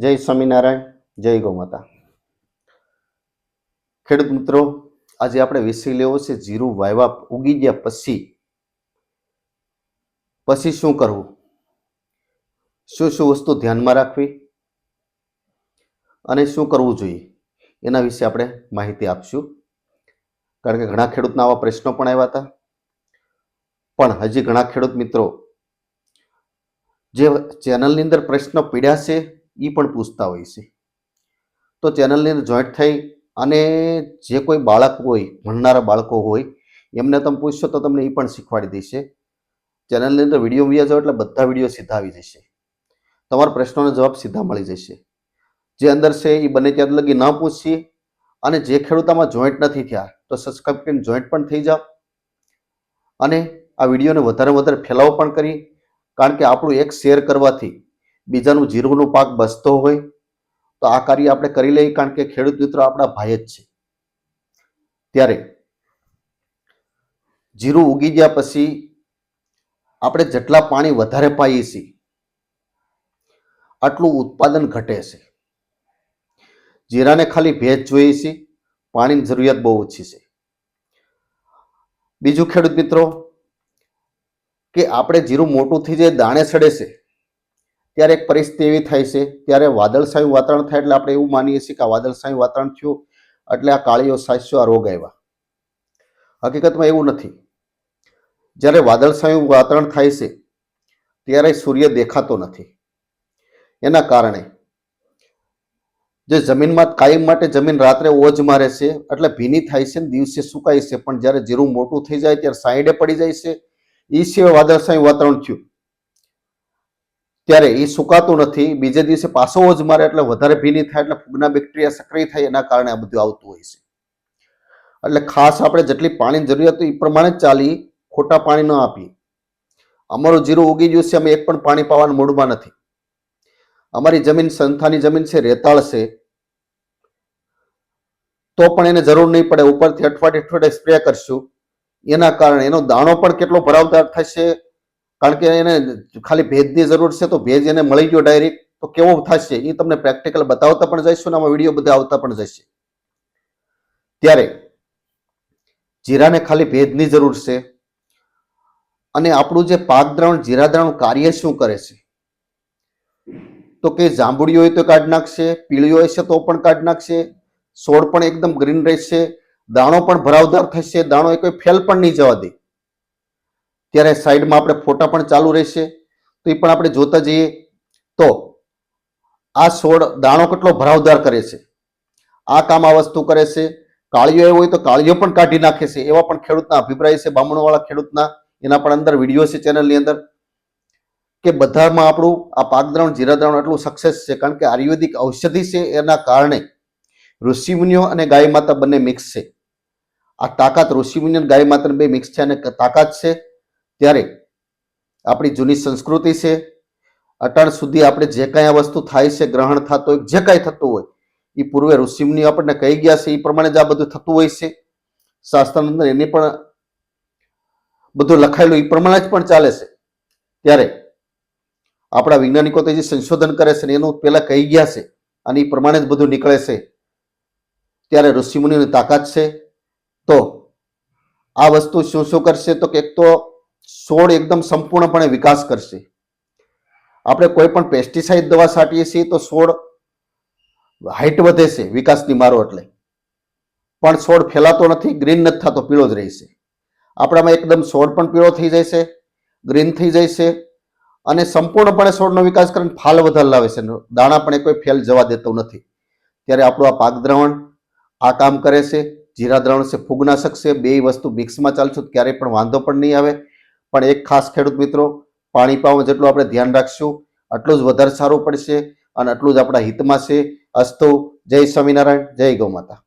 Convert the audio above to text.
જય સ્વામિનારાયણ, જય ગૌમાતા. ખેડૂત મિત્રો, આજે આપણે વિષય લેવો છે જીરું વાયવા ઉગી ગયા પછી. પછી શું કરવું? શું શું વસ્તુ ધ્યાનમાં રાખવી? અને શું કરવું જોઈએ? એના વિશે આપણે માહિતી આપશું. કારણ કે ઘણા ખેડૂતના આવા પ્રશ્નો પણ આવ્યા હતા. પણ હજી ઘણા ખેડૂત મિત્રો, જે ચેનલની અંદર પ્રશ્નો પીડ્યા છે એ પણ પૂછતા હોય છે. તો ચેનલની અંદર જોઈન્ટ થઈ અને જે કોઈ બાળક હોય, ભણનારા બાળકો હોય, એમને તમે પૂછશો તો તમને એ પણ શીખવાડી દેશે. ચેનલની અંદર વીડિયો વ્યા એટલે બધા વીડિયો સીધા આવી જશે. તમારા પ્રશ્નોના જવાબ સીધા મળી જશે. જે અંદર છે એ બને ત્યાં લગી ન પૂછીએ અને જે ખેડૂતામાં જોઈન્ટ નથી થયા, તો સબસ્ક્રાઈબ કરીને જોઈન્ટ પણ થઈ જાઓ. અને આ વિડીયોને વધારે વધારે ફેલાવો પણ કરી, કારણ કે આપણું એક શેર કરવાથી બીજાનું જીરુંનો પાક બસતો હોય, તો આ કાર્ય આપણે કરી લઈએ કારણ કે ખેડૂત મિત્રો આપણા ભાઈ જ છે. ત્યારે જીરું ઉગી ગયા પછી આપણે જેટલા પાણી વધારે પાઈએ છીએ, આટલું ઉત્પાદન ઘટે છે. જીરાને ખાલી ભેજ જોઈએ છે પાણીની જરૂરિયાત બહુ ઓછી છે. બીજું ખેડૂત મિત્રો કે આપણે જીરું મોટું થઈ જાય, દાણે સડે છે ત્યારે એક પરિસ્થિતિ એવી થાય છે, ત્યારે વાદળછાયું વાતાવરણ થાય એટલે આપણે એવું માનીએ છીએ કે આ વાદળછાયું વાતાવરણ થયું એટલે આ કાળીઓ સાચો આ રોગ આવ્યા. હકીકતમાં એવું નથી. જ્યારે વાદળછાયું વાતાવરણ થાય છે, ત્યારે સૂર્ય દેખાતો નથી. એના કારણે જે જમીનમાં કાયમ માટે જમીન રાત્રે ઓજ મારે છે, એટલે ભીની થાય છે ને દિવસે સુકાય છે, પણ જ્યારે જીરું મોટું થઈ જાય ત્યારે સાઈડે પડી જાય છે એ સિવાય વાદળછાયું વાતાવરણ થયું. ત્યારે એ સુકાતું નથી. બીજે દિવસે પાછો જ મારે એટલે વધારે ભીની થાય એટલે ફૂગના બેક્ટેરિયા સક્રિય થાય એના કારણે આ બધું આવતું હોય છે. એટલે ખાસ આપણે જેટલી પાણીની જરૂરિયાત એ પ્રમાણે ચાલી, ખોટા પાણી ન આપીએ. અમારું જીરું ઉગી ગયું છે, અમે એક પણ પાણી પાવાનું મૂડમાં નથી. અમારી જમીન સંસ્થાની જમીન છે, રેતાળ છે. તો પણ એને જરૂર નહીં પડે. ઉપરથી અઠવાડિયે અઠવાડિયે સ્પ્રે કરશું. એના કારણે એનો દાણો પણ કેટલો ભરાવદાર થશે કારણ કે એને ખાલી ભેજની જરૂર છે તો ભેજ એને મળી ગયો ડાયરેક્ટ તો કેવો થશે? એ તમને પ્રેક્ટિકલ બતાવતા પણ જઈશું અને આમાં વીડિયો બધા આવતા પણ જશે. ત્યારે જીરાને ખાલી ભેજની જરૂર છે. અને આપણું જે પાક દ્રાવણ જીરા દ્રાવણ કાર્ય શું કરે છે? તો કે જાંબુડી હોય તો કાઢી નાખશે પીળી હોય છે તો પણ કાઢી નાખશે છોડ પણ એકદમ ગ્રીન રહેશે, દાણો પણ ભરાવદાર થશે, દાણો એ કોઈ ફેલ પણ નહીં જવા દે. ત્યારે સાઈડમાં આપણે ફોટા પણ ચાલુ રહેશે. તો એ પણ આપણે જોતા જઈએ. તો આ છોડ દાણો કેટલો ભરાવદાર કરે છે. આ કામ આ વસ્તુ કરે છે. કાળીઓ એવો હોય તો કાળીઓ પણ કાઢી નાખે છે. એવા પણ ખેડૂતના અભિપ્રાય છે. બામણોવાળા ખેડૂતના એના પણ અંદર વીડિયો છે ચેનલની અંદર. કે બધામાં આપણું આ પાકદ્રવણ, જીરાદ્રવણ એટલું સક્સેસ છે. કારણ કે આયુર્વેદિક ઔષધિ છે એના કારણે ઋષિમુનિઓ અને ગાય માતા બંને મિક્સ છે. આ તાકાત ઋષિમુનિઓ અને ગાય માતા બે મિક્સ છે અને તાકાત છે. ત્યારે આપણી જૂની સંસ્કૃતિ છે, અટાણ સુધી આપણે જે કાંઈ આ વસ્તુ થાય છે, ગ્રહણ થતું હોય, જે કાંઈ થતું હોય એ પૂર્વે ઋષિમની આપણને કહી ગયા છે એ પ્રમાણે જ આ બધું થતું હોય છે. શાસ્ત્રની અંદર એની પણ બધું લખાયેલું એ પ્રમાણે જ પણ ચાલે છે. ત્યારે આપણા વૈજ્ઞાનિકો તો જે સંશોધન કરે છે ને એનું પહેલાં કહી ગયા છે અને એ પ્રમાણે જ બધું નીકળે છે. ત્યારે ઋષિમુનિની તાકાત છે. તો આ વસ્તુ શું શું કરશે? તો કે એક તો છોડ એકદમ સંપૂર્ણપણે વિકાસ કરશે. આપણે કોઈ પણ પેસ્ટિસાઇડ દવા છાંટીએ છીએ તો છોડ હાઈટ વધે છે વિકાસની મારો એટલે. પણ છોડ ફેલાતો નથી ગ્રીન નથી થતો, પીળો જ રહેશે. આપણામાં એકદમ છોડ પણ પીળો થઈ જાય છે ગ્રીન થઈ જાય છે અને સંપૂર્ણપણે છોડનો વિકાસ કરીને ફાલ વધારે લાવે છે. દાણા પણ એ કોઈ ફેલ જવા દેતો નથી. ત્યારે આપણું આ પાક દ્રાવણ આ કામ કરે છે, જીરા દ્રવણ છે, ફૂગનાશક છે, બે વસ્તુ મિક્સમાં ચાલશું, ક્યારેય પણ વાંધો પણ નહીં આવે. પણ એક ખાસ ખેડૂત મિત્રો, પાણી પાવ જેટલું આપણે ધ્યાન રાખશું, આટલું જ વધારે સારું પડશે અને આટલું જ આપણા હિતમાં છે. અસ્તુ, જય સ્વામિનારાયણ, જય ગૌમાતા.